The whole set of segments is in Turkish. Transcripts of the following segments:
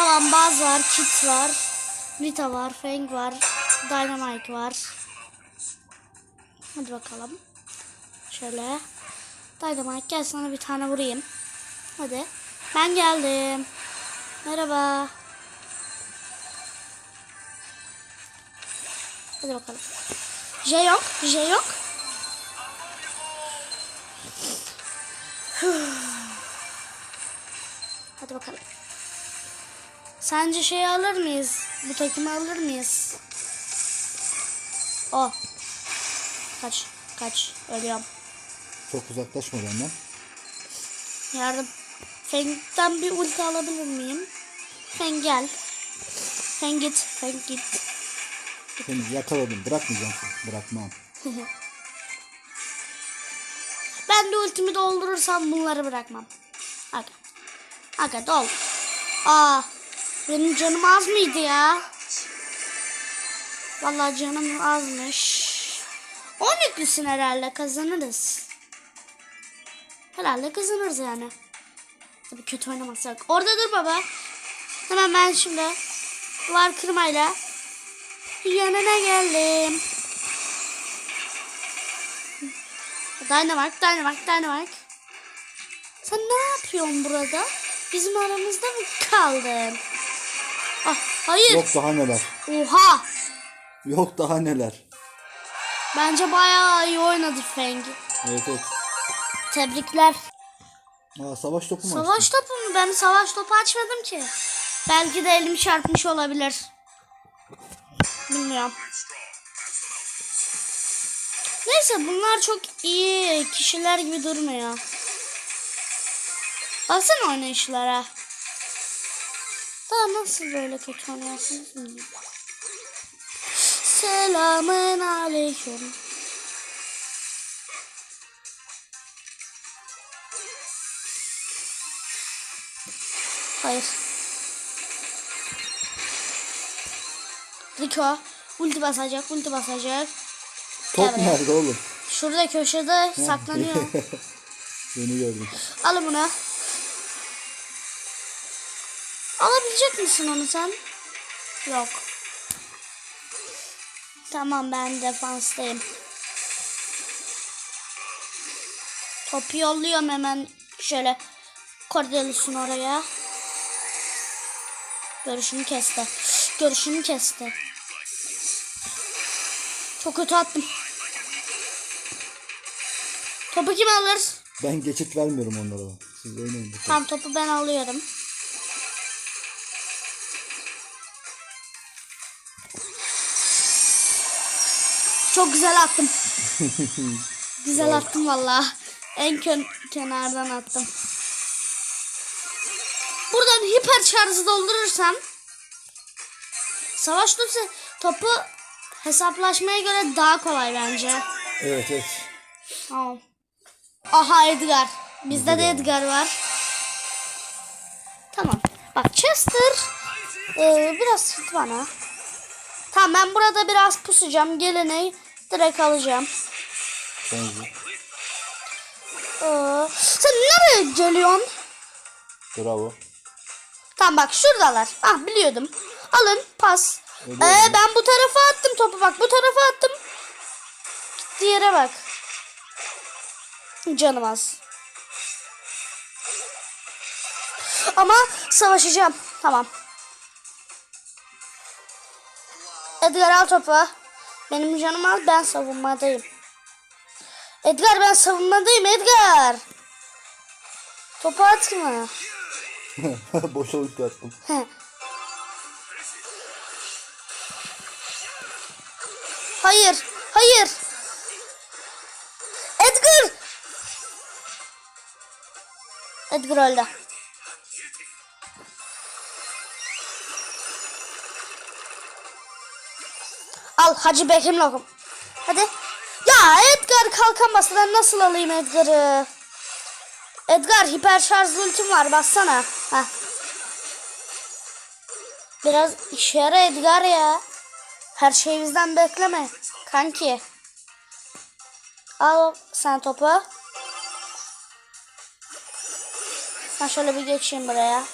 Tamam Baz var, Kit var, Rita var, Fang var, Dynamite var. Hadi bakalım. Şöyle. Dynamite gel sana bir tane vurayım. Hadi. Ben geldim. Merhaba. Hadi bakalım. J yok. J yok. Hadi bakalım. Sence şey alır mıyız? Bu takımı alır mıyız? O. Kaç. Kaç. Ölüyorum. Çok uzaklaşma benden. Yardım. Feng'den bir ulti alabilir miyim? Feng gel. Feng git. Feng git. Seni yakaladım. Bırakmayacağım seni. Bırakmam. Ben de ultimi doldurursam bunları bırakmam. Aga. Aga dol. Aa. Benim canım az mıydı ya? Vallahi canım azmış. 12'sin herhalde kazanırız. Herhalde kazanırız yani. Tabii kötü oynamazsak. Orada dur baba. Hemen ben şimdi duvar kırmayla yanına geldim. Dynamite, Dynamite, Dynamite. Sen ne yapıyorsun burada? Bizim aramızda mı kaldın? Ah, hayır. Yok daha neler. Oha. Yok daha neler. Bence bayağı iyi oynadı Feng. Evet evet. Tebrikler. Aa, savaş topu mu Savaş açtın? topu mu? Ben savaş topu açmadım ki. Belki de elim çarpmış olabilir. Bilmiyorum. Neyse bunlar çok iyi kişiler gibi durmuyor. Baksana oynayışlara. Daha nasıl böyle kötü oynuyorsunuz. Selamın aleyküm. Hayır. Rico ulti basacak, ulti basacak. Top Evet. nerede oğlum? Şurada köşede saklanıyor. Beni gördüm. Al bunu. Alabilecek misin onu sen? Yok. Tamam ben defanstayım. Topu yolluyorum hemen şöyle Cordelus'un oraya. Görüşümü kesti. Görüşümü kesti. Çok kötü attım. Topu kim alır? Ben geçit vermiyorum onlara. Siz oynayın. bakalım. Tam topu ben alıyorum. Çok güzel attım. güzel attım valla. En kön kenardan attım. Buradan hiper şarjı doldurursam savaş topu, topu hesaplaşmaya göre daha kolay bence. Evet evet. Tamam. Aha Edgar. Bizde de Edgar var. Tamam. Bak Chester ee, biraz hit bana. Tamam ben burada biraz pusacağım. Geleni direkt alacağım. Bence. Ee, sen nereye geliyorsun? Bravo. Tamam bak şuradalar. Ah biliyordum. Alın pas. Öyle Ee, ben bu tarafa attım topu bak bu tarafa attım. Yere bak. Canım az. Ama savaşacağım. Tamam. Edgar al topu. Benim canım az ben savunmadayım. Edgar ben savunmadayım Edgar. Topu atma. Boşa ulti attım. Hayır, hayır. Edgar. Edgar öldü. Al Hacı Bekir lokum. Hadi. Ya Edgar kalkan bastı. Ben nasıl alayım Edgar'ı? Edgar hiper şarjlı ultim var. Bassana. Heh. Biraz işe yara Edgar ya. Her şeyi bizden bekleme. Kanki. Al sen topu. Ben şöyle bir geçeyim buraya.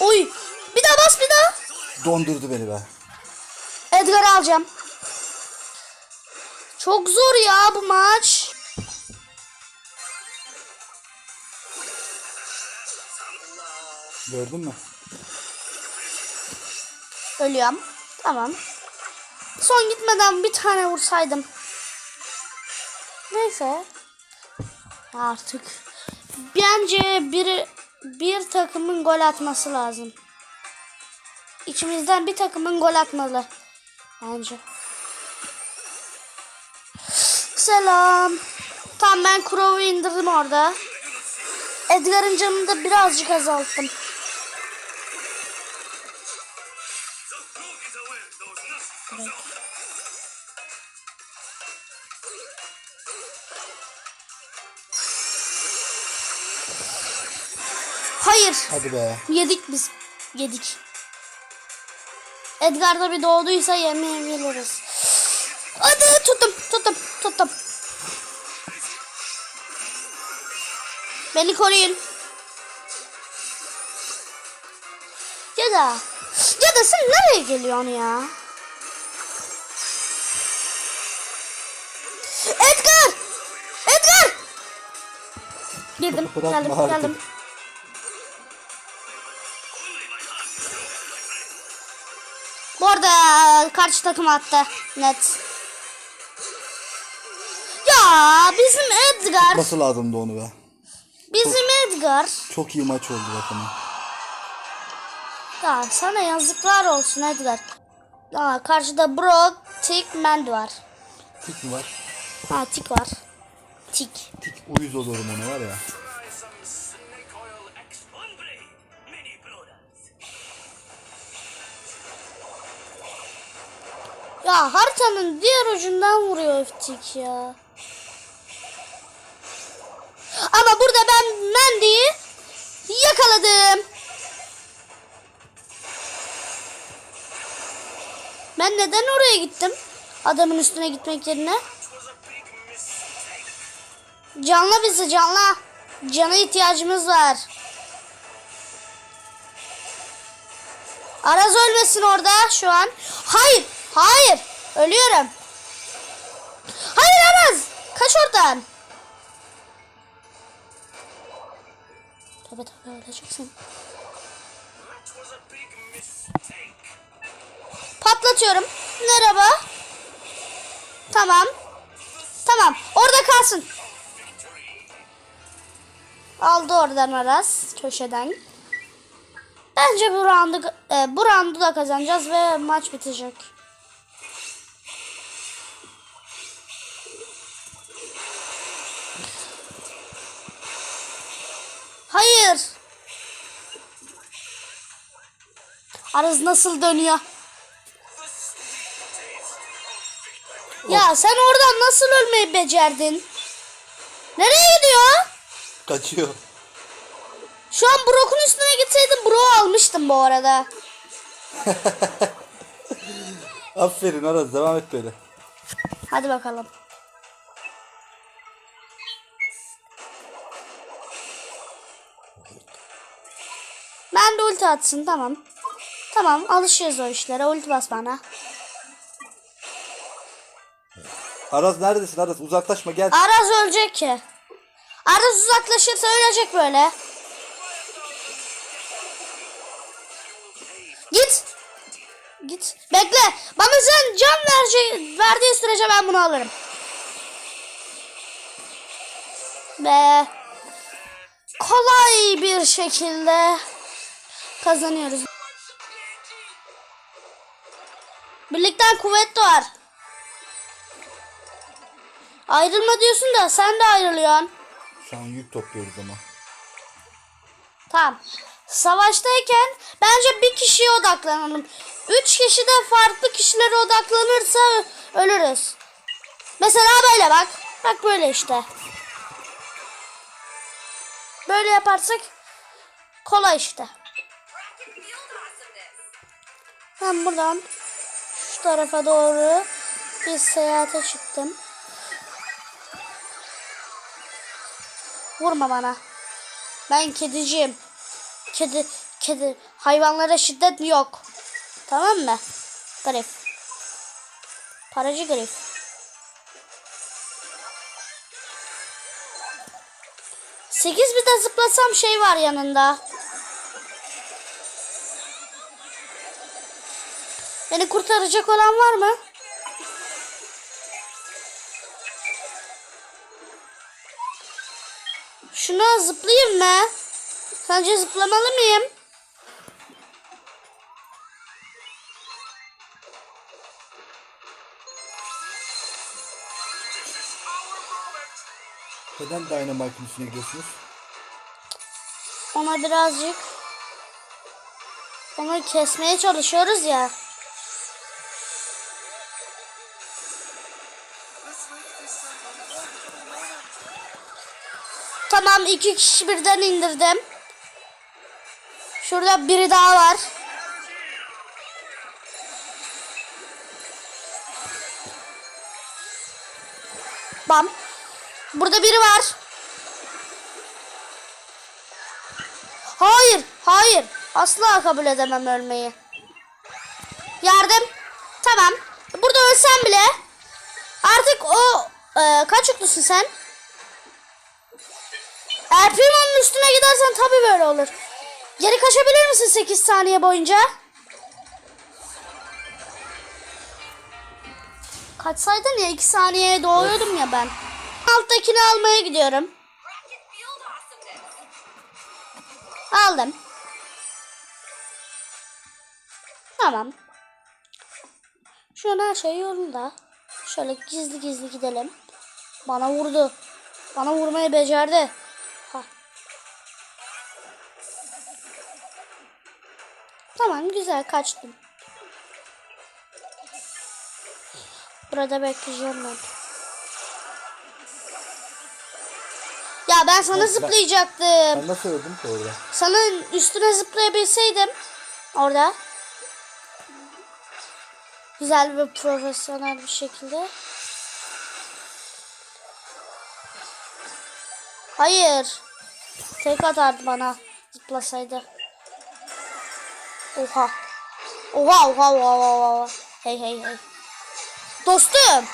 Uy Bir daha bas bir daha. Dondurdu beni be. Edgar'ı alacağım. Çok zor ya bu maç. Gördün mü? Ölüyorum. Tamam. Son gitmeden bir tane vursaydım. Neyse. Artık. Bence bir, bir takımın gol atması lazım. İçimizden bir takımın gol atmalı. Bence. Selam. Tamam ben Crow'u indirdim orada. Edgar'ın canını da birazcık azalttım. Hayır. Hadi be. Yedik biz. Yedik. Edgar da bir doğduysa yemeyebiliriz. Hadi tuttum tuttum tuttum. Beni koruyun. Ya da ya da sen nereye geliyorsun ya? Edgar! Edgar! Girdim, geldim, geldim. Karşı takım attı. Net. Ya bizim Edgar. Nasıl lazımdı onu be? Bizim Edgar. Çok iyi maç oldu bakın. Ya sana yazıklar olsun Edgar. Aa, karşıda Brock, Tick, Mend var. Tik mi var? Ha Tick var. Tick. Tik uyuz olurum ona var ya. Ya haritanın diğer ucundan vuruyor Tick ya. Ama burada ben Mendy'yi yakaladım. Ben neden oraya gittim? Adamın üstüne gitmek yerine. Canla bizi canla. Cana ihtiyacımız var. Araz ölmesin orada şu an. Hayır. Hayır. Ölüyorum. Hayır Araz. Kaç oradan. Tabii tabii öleceksin. Patlatıyorum. Merhaba. Tamam. Tamam. Orada kalsın. Aldı oradan Aras köşeden. Bence bu roundu e, bu roundu da kazanacağız ve maç bitecek. Hayır. Aras nasıl dönüyor? Ya sen oradan nasıl ölmeyi becerdin? Nereye gidiyor? Kaçıyor. Şu an Brock'un üstüne gitseydim Brock'u almıştım bu arada. Aferin Aras devam et böyle. Hadi bakalım. Ben de ulti atsın tamam. Tamam alışıyoruz o işlere. Ulti bas bana. Aras neredesin Aras? Uzaklaşma gel. Araz ölecek ki. Araz uzaklaşırsa ölecek böyle. Git. Git. Bekle. Bana sen can verecek, verdiği sürece ben bunu alırım. Ve kolay bir şekilde kazanıyoruz. Birlikten kuvvet doğar. Ayrılma diyorsun da sen de ayrılıyorsun. Şu an yük topluyoruz ama. Tamam. Savaştayken bence bir kişiye odaklanalım. Üç kişi de farklı kişilere odaklanırsa ölürüz. Mesela böyle bak. Bak böyle işte. Böyle yaparsak kolay işte. Ben buradan tarafa doğru bir seyahate çıktım. Vurma bana. Ben kediciyim. Kedi kedi hayvanlara şiddet yok. Tamam mı? Grif. Paracı grif. Sekiz bir de zıplasam şey var yanında. Beni kurtaracak olan var mı? Şuna zıplayayım mı? Sence zıplamalı mıyım? Neden Dynamite'ın üstüne gidiyorsunuz? Ona birazcık onu kesmeye çalışıyoruz ya. Tamam iki kişi birden indirdim. Şurada biri daha var. Bam. Burada biri var. Hayır, hayır. Asla kabul edemem ölmeyi. Yardım. Tamam. Burada ölsem bile artık o e, kaç yüklüsün sen? Eğer Primo'nun üstüne gidersen tabii böyle olur. Geri kaçabilir misin 8 saniye boyunca? Kaçsaydın ya 2 saniyeye doğuyordum ya ben. Alttakini almaya gidiyorum. Aldım. Tamam. Şu an her şey yolunda. Şöyle gizli gizli gidelim. Bana vurdu. Bana vurmayı becerdi. Tamam güzel kaçtım. Burada bekleyeceğim ben. Ya ben sana ben- zıplayacaktım. Ben nasıl öldüm ki orada? Sana üstüne zıplayabilseydim orada güzel ve profesyonel bir şekilde. Hayır. Tek atardı bana zıplasaydı. Oha. Oha oha oha oha. oha. Hey hey hey. Dostum.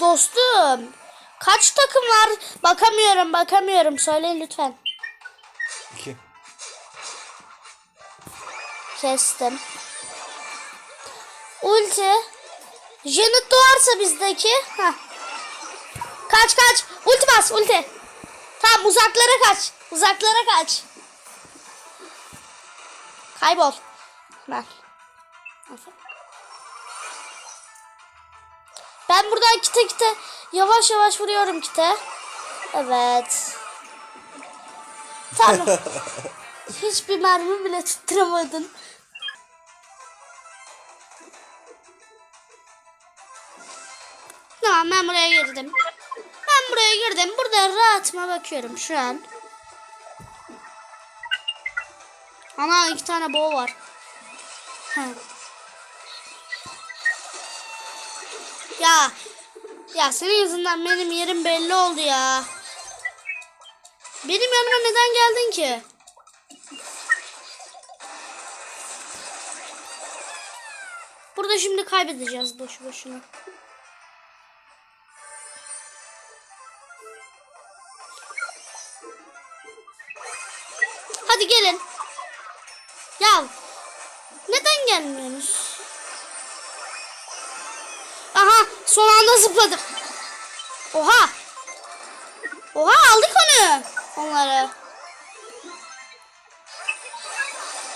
Dostum. Kaç takım var? Bakamıyorum bakamıyorum. Söyleyin lütfen. İki. Kestim. Ulti. Janet doğarsa bizdeki. Heh. Kaç kaç. Ulti bas ulti. Tamam uzaklara kaç. Uzaklara kaç. Kaybol. Ben. Ben buradan kite kite yavaş yavaş vuruyorum kite. Evet. Tamam. Hiçbir mermi bile tutturamadın. Tamam ben buraya girdim. Ben buraya girdim. Burada rahatıma bakıyorum şu an. Ana iki tane boğa var. Ya. Ya senin yüzünden benim yerim belli oldu ya. Benim yanıma neden geldin ki? Burada şimdi kaybedeceğiz boşu boşuna. Hadi gelin. Neden? Aha son anda zıpladım. Oha. Oha aldık onu. Onları.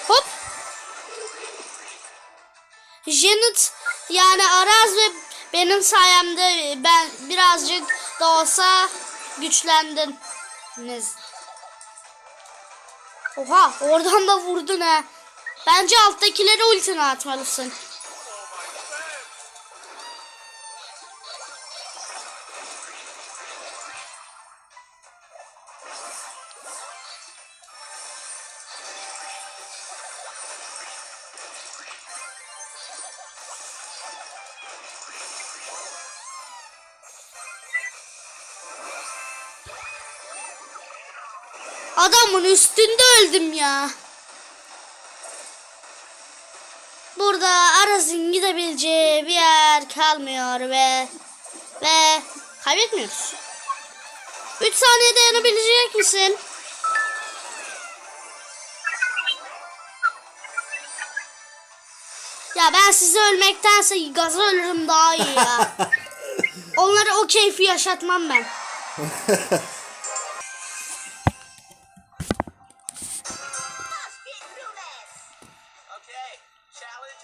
Hop. Janet yani Araz ve benim sayemde ben birazcık da olsa güçlendiniz. Oha oradan da vurdun ha. Bence alttakileri ultini atmalısın. Adamın üstünde öldüm ya. Burada Araz'ın gidebileceği bir yer kalmıyor ve ve kaybetmiyoruz. 3 saniye dayanabilecek misin? Ya ben sizi ölmektense gaza ölürüm daha iyi ya. Onlara o keyfi yaşatmam ben.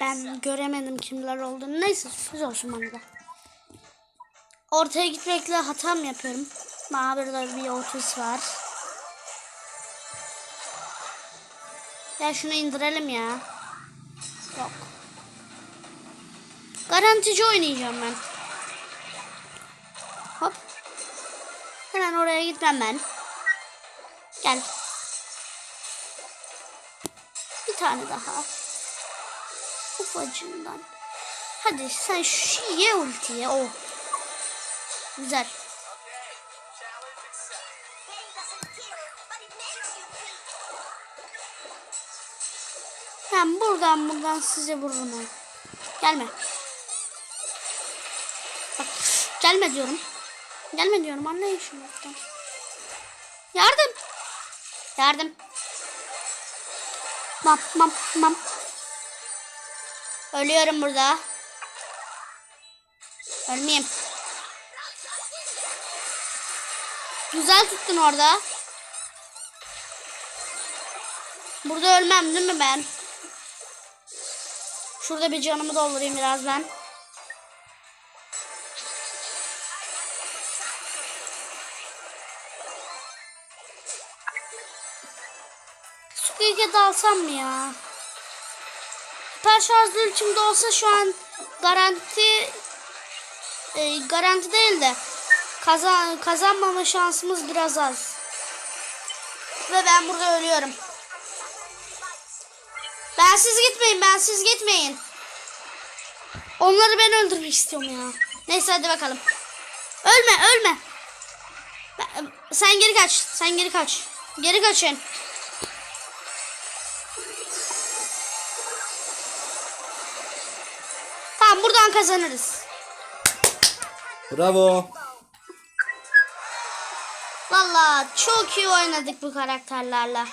Ben göremedim kimler olduğunu. Neyse sürpriz olsun bana da. Ortaya gitmekle hata mı yapıyorum? Aa burada bir otuz var. Ya şunu indirelim ya. Yok. Garantici oynayacağım ben. Hop. Hemen oraya gitmem ben. Gel. Bir tane daha. Ufacından. Hadi sen şu ye ultiye. Oh. Güzel. Ben buradan buradan size vururum. Gelme. Bak gelme diyorum. Gelme diyorum anlayın şunu. Yardım. Yardım. Mam mam mam. Ölüyorum burada. Ölmeyeyim. Güzel tuttun orada. Burada ölmem değil mi ben? Şurada bir canımı doldurayım biraz ben. Squeak'e dalsam mı ya? Süper şarjlı ultimde olsa şu an garanti e, garanti değil de kazan kazanmama şansımız biraz az. Ve ben burada ölüyorum. Ben siz gitmeyin, ben siz gitmeyin. Onları ben öldürmek istiyorum ya. Neyse hadi bakalım. Ölme, ölme. Ben- sen geri kaç, sen geri kaç. Geri kaçın. Kazanırız. Bravo. Valla çok iyi oynadık bu karakterlerle.